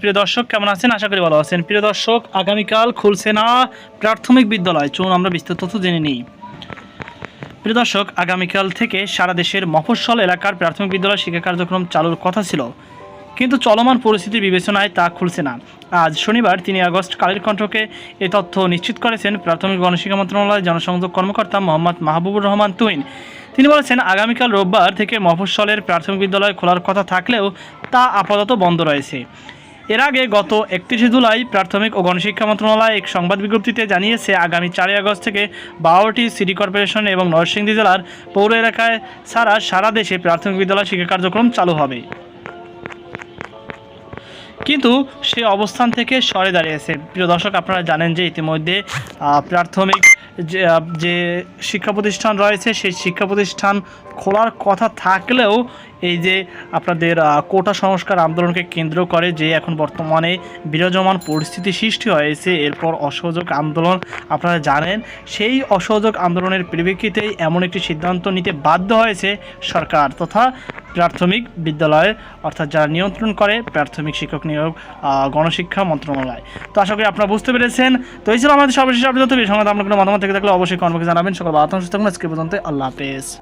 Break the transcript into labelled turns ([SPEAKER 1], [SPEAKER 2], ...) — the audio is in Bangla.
[SPEAKER 1] প্রিয় দর্শক, কেমন আছেন? আশা করি ভালো আছেন। প্রিয় দর্শক, আগামীকাল খুলছে না প্রাথমিক বিদ্যালয়। চলুন আমরা তথ্য জেনে নিই। প্রিয় দর্শক, আগামীকাল থেকে সারা দেশের মফস্বল এলাকার প্রাথমিক বিদ্যালয় শিক্ষা কার্যক্রম চালুর কথা ছিল। কিন্তু চলমান পরিস্থিতির বিবেচনায় তা খুলছে না। আজ শনিবার, তিনই আগস্ট, কালের কণ্ঠকে এ তথ্য নিশ্চিত করেছেন প্রাথমিক গণশিক্ষা মন্ত্রণালয়ের জনসংযোগ কর্মকর্তা মোহাম্মদ মাহবুবুর রহমান তুইন তিনি বলেছেন, আগামীকাল রোববার থেকে মফস্বলের প্রাথমিক বিদ্যালয় খোলার কথা থাকলেও তা আপাতত বন্ধ রয়েছে। এর আগে গত একত্রিশে জুলাই প্রাথমিক ও গণশিক্ষা মন্ত্রণালয় এক সংবাদ বিজ্ঞপ্তিতে জানিয়েছে, আগামী চারই আগস্ট থেকে বারোটি সিটি কর্পোরেশন এবং নরসিংদী জেলার পৌর এলাকায় ছাড়া সারা দেশে প্রাথমিক বিদ্যালয় শিক্ষা কার্যক্রম চালু হবে। কিন্তু সে অবস্থান থেকে সরে দাঁড়িয়েছে। প্রিয় দর্শক, আপনারা জানেন যে ইতিমধ্যে প্রাথমিক যে শিক্ষা প্রতিষ্ঠান রয়েছে, সেই শিক্ষা প্রতিষ্ঠান খোলার কথা থাকলেও এই যে আপনাদের কোটা সংস্কার আন্দোলনকে কেন্দ্র করে যে এখন বর্তমানে বিরাজমান পরিস্থিতি সৃষ্টি হয়েছে, এরপর অসহযোগ আন্দোলন আপনারা জানেন, সেই অসহযোগ আন্দোলনের পরিপ্রেক্ষিতেই এমন একটি সিদ্ধান্ত নিতে বাধ্য হয়েছে সরকার তথা প্রাথমিক বিদ্যালয়ে, অর্থাৎ যারা নিয়ন্ত্রণ করে, প্রাথমিক শিক্ষক নিয়োগ গণশিক্ষা মন্ত্রণালয়। তো আশা করি আপনারা বুঝতে পেরেছেন। তো এই ছিল আমাদের সর্বশেষ আপনি সঙ্গে আপনার কোনো মতামত থেকে থাকলে অবশ্যই কর্মকে জানাবেন। সকল বার্তা সুস্থ আজকে পর্যন্ত আল্লাহ হাফেজ।